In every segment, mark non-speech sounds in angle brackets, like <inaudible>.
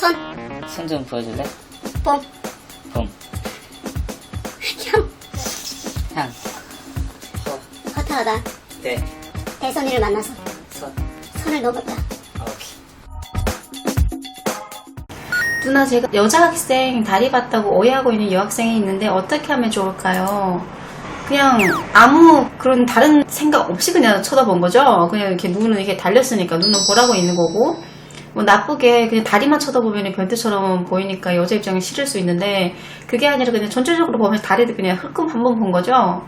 손, 손 좀 보여줄래? 봄, 봄, 향, 향, 허타하다. 네, 대선이를 만나서 손. 손을 넘었다. 오케이. 누나 제가 여자 학생 다리 봤다고 오해하고 있는 여학생이 있는데 어떻게 하면 좋을까요? 그냥 아무 그런 다른 생각 없이 그냥 쳐다본 거죠. 그냥 이렇게 눈은 이렇게 달렸으니까 눈은 보라고 있는 거고 뭐 나쁘게 그냥 다리만 쳐다보면 변태처럼 보이니까 여자 입장에 싫을 수 있는데 그게 아니라 그냥 전체적으로 보면 다리를 그냥 흘끔 한번 본 거죠.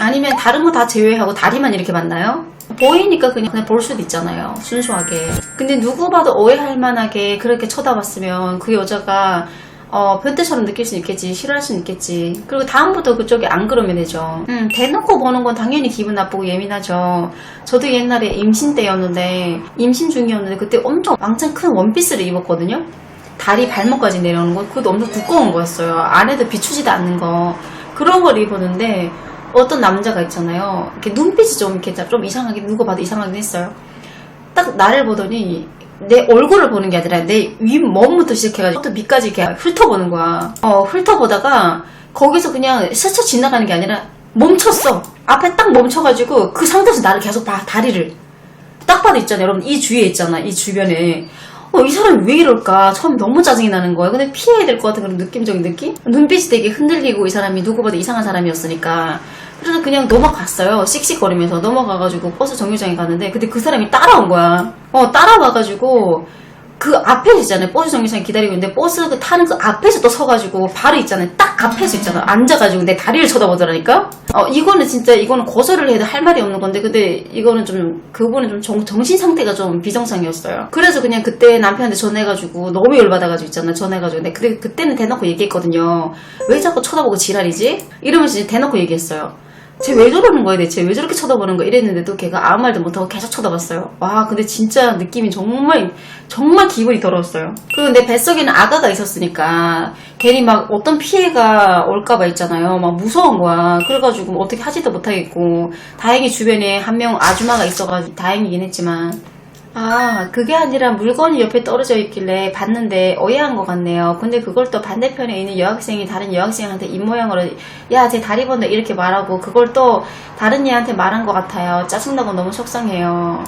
아니면 다른 거 다 제외하고 다리만 이렇게 봤나요? 보이니까 그냥, 그냥 볼 수도 있잖아요. 순수하게. 근데 누구 봐도 오해할 만하게 그렇게 쳐다봤으면 그 여자가 어, 변태처럼 느낄 수 있겠지. 싫어할 수 있겠지. 그리고 다음부터 그쪽이 안 그러면 되죠. 음, 대놓고 보는 건 당연히 기분 나쁘고 예민하죠. 저도 옛날에 임신 때였는데, 임신 중이었는데, 그때 엄청 왕창 큰 원피스를 입었거든요? 다리 발목까지 내려오는 거. 그것도 엄청 두꺼운 거였어요. 안에도 비추지도 않는 거. 그런 걸 입었는데, 어떤 남자가 있잖아요. 이렇게 눈빛이 좀 이렇게 좀 이상하게, 누가 봐도 이상하긴 했어요. 딱 나를 보더니 내 얼굴을 보는 게 아니라 내 윗몸부터 시작해가지고 또 밑까지 이렇게 훑어보는 거야. 어, 훑어보다가 거기서 그냥 스쳐 지나가는 게 아니라 멈췄어. 앞에 딱 멈춰가지고 그 상태에서 나를 계속 봐, 다리를. 딱 봐도 있잖아요. 여러분, 이 주위에 있잖아. 이 주변에. 어, 이 사람이 왜 이럴까? 처음 너무 짜증이 나는 거야. 근데 피해야 될 것 같은 그런 느낌적인 느낌? 눈빛이 되게 흔들리고 이 사람이 누구 봐도 이상한 사람이었으니까. 그래서 그냥 넘어갔어요. 씩씩거리면서 넘어가가지고 버스 정류장에 갔는데 근데 그 사람이 따라온 거야. 어, 따라와가지고 그 앞에 있잖아요. 버스 정류장에 기다리고 있는데 버스 그 타는 그 앞에서 또 서가지고 바로 있잖아요. 딱 앞에서 있잖아. 앉아가지고 내 다리를 쳐다보더라니까. 어 이거는 진짜 이거는 거절을 해도 할 말이 없는 건데 근데 이거는 좀 그분은 좀 정, 정신 상태가 좀 비정상이었어요. 그래서 그냥 그때 남편한테 전해가지고 너무 열받아가지고 있잖아. 전해가지고 근데 그때 그때는 대놓고 얘기했거든요. 왜 자꾸 쳐다보고 지랄이지? 이러면서 이제 대놓고 얘기했어요. 쟤 왜 저러는 거야 대체? 왜 저렇게 쳐다보는 거야? 이랬는데도 걔가 아무 말도 못하고 계속 쳐다봤어요. 와 근데 진짜 느낌이 정말 정말 기분이 더러웠어요. 그리고 내 뱃속에는 아가가 있었으니까 괜히 막 어떤 피해가 올까봐 있잖아요. 막 무서운 거야. 그래가지고 뭐 어떻게 하지도 못하겠고 다행히 주변에 한 명 아줌마가 있어가지고 다행이긴 했지만 아, 그게 아니라 물건이 옆에 떨어져 있길래 봤는데 오해한 것 같네요. 근데 그걸 또 반대편에 있는 여학생이 다른 여학생한테 입모양으로 야, 제 다리 본다 이렇게 말하고 그걸 또 다른 애한테 말한 것 같아요. 짜증나고 너무 속상해요.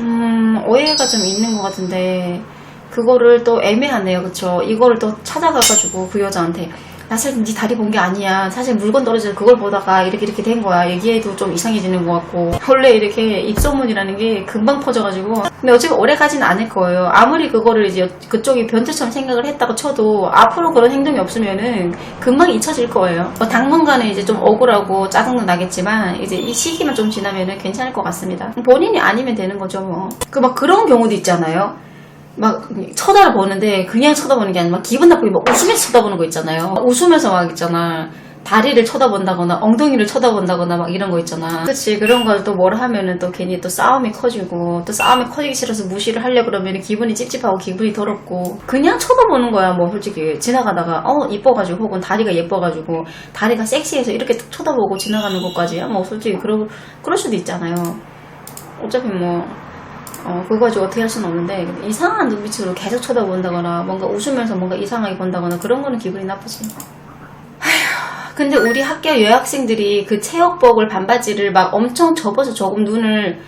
음, 오해가 좀 있는 것 같은데 그거를 또 애매하네요. 그쵸? 이거를 또 찾아가가지고 그 여자한테 나 사실 네 다리 본 게 아니야. 사실 물건 떨어져서 그걸 보다가 이렇게 이렇게 된 거야. 얘기해도 좀 이상해지는 것 같고. 원래 이렇게 입소문이라는 게 금방 퍼져가지고. 근데 어차피 오래 가진 않을 거예요. 아무리 그거를 이제 그쪽이 변태처럼 생각을 했다고 쳐도 앞으로 그런 행동이 없으면은 금방 잊혀질 거예요. 뭐 당분간은 이제 좀 억울하고 짜증도 나겠지만 이제 이 시기만 좀 지나면은 괜찮을 것 같습니다. 본인이 아니면 되는 거죠 뭐. 그 막 그런 경우도 있잖아요. 막 쳐다보는데 그냥 쳐다보는 게 아니라 막 기분 나쁘게 막 웃으면서 쳐다보는 거 있잖아요. 막 웃으면서 막 있잖아. 다리를 쳐다본다거나 엉덩이를 쳐다본다거나 막 이런 거 있잖아. 그렇지 그런 걸 또 뭘 하면은 또 괜히 또 싸움이 커지고 또 싸움이 커지기 싫어서 무시를 하려 그러면 기분이 찝찝하고 기분이 더럽고 그냥 쳐다보는 거야 뭐 솔직히 지나가다가 어 이뻐가지고 혹은 다리가 예뻐가지고 다리가 섹시해서 이렇게 툭 쳐다보고 지나가는 것까지야 뭐 솔직히 그러 그럴 수도 있잖아요. 어차피 뭐 어, 그거 가지고 어떻게 할 수는 없는데, 이상한 눈빛으로 계속 쳐다본다거나, 뭔가 웃으면서 뭔가 이상하게 본다거나, 그런 거는 기분이 나쁘지. 근데 우리 학교 여학생들이 그 체육복을 반바지를 막 엄청 접어서 조금 눈을,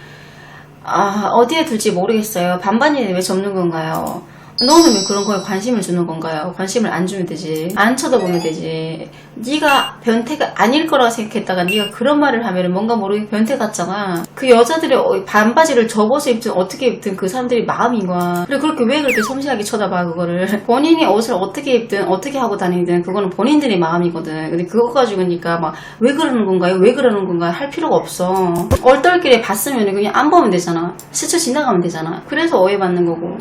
아, 어디에 둘지 모르겠어요. 반바지는 왜 접는 건가요? 너는 왜 그런 거에 관심을 주는 건가요? 관심을 안 주면 되지. 안 쳐다보면 되지. 네가 변태가 아닐 거라고 생각했다가 네가 그런 말을 하면 뭔가 모르게 변태 같잖아. 그 여자들이 어, 반바지를 접어서 입든 어떻게 입든 그 사람들이 마음인 거야. 그래 그렇게 왜 그렇게 섬세하게 쳐다봐 그거를. <laughs> 본인이 옷을 어떻게 입든 어떻게 하고 다니든 그거는 본인들의 마음이거든. 근데 그거 가지고 니까 막 왜 그러는 건가요? 왜 그러는 건가요? 할 필요가 없어. 얼떨결에 봤으면 그냥 안 보면 되잖아. 스쳐 지나가면 되잖아. 그래서 오해받는 거고.